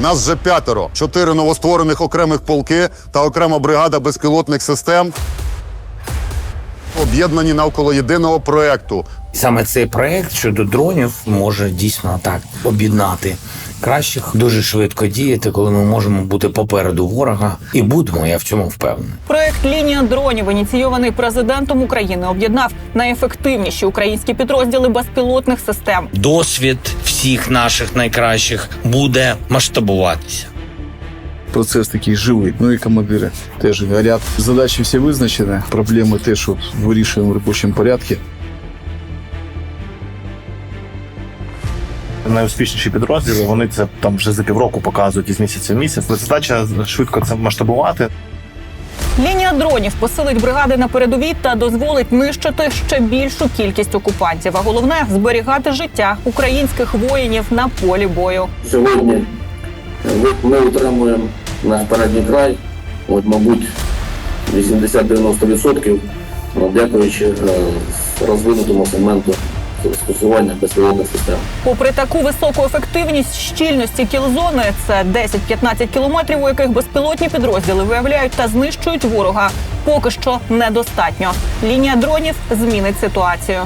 Нас вже п'ятеро, чотири новостворених окремих полки та окрема бригада безпілотних систем. Об'єднані навколо єдиного проекту Саме цей проект щодо дронів може дійсно так об'єднати кращих, дуже швидко діяти, коли ми можемо бути попереду ворога, і будемо. Я в цьому впевнений. Проект лінія дронів, ініційований президентом України, об'єднав найефективніші українські підрозділи безпілотних систем. Досвід всіх наших найкращих буде масштабуватися. Процес такий живий. Ну і командири теж горять. Задачі всі визначені, проблеми теж от вирішуємо в робочому порядку. найуспішніші підрозділи. Вони це там вже за півроку показують із місяця в місяць. Задача швидко це масштабувати. Лінія дронів посилить бригади на передовій та дозволить нищити ще більшу кількість окупантів. А головне зберігати життя українських воїнів на полі бою. Сьогодні ми- ми утримуємо наш передній край, от, мабуть, 80-90%, ну, дякуючи е, розвинутому сегменту застосування безпілотних систем. Попри таку високу ефективність щільності кілзони, це 10-15 кілометрів, у яких безпілотні підрозділи виявляють та знищують ворога, поки що недостатньо. Лінія дронів змінить ситуацію.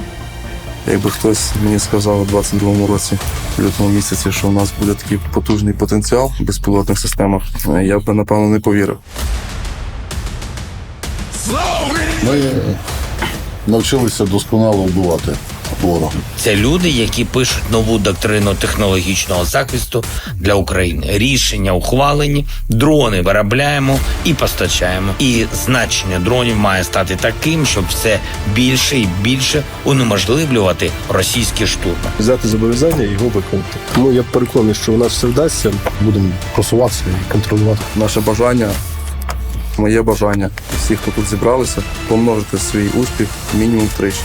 Якби хтось мені сказав у 22-му році, в лютому місяці, що у нас буде такий потужний потенціал в безпілотних системах, е, я б напевно не повірив. ми навчилися досконало вбивати ворога. Це люди, які пишуть нову доктрину технологічного захисту для України. Рішення ухвалені, дрони виробляємо і постачаємо. І значення дронів має стати таким, щоб все більше і більше унеможливлювати російські штурми. взяти зобов'язання і його виконати. Тому я переконаний, що у нас все вдасться. Будемо просуватися і контролювати. Наше бажання, моє бажання, всі, хто тут зібралися, помножити свій успіх мінімум втричі.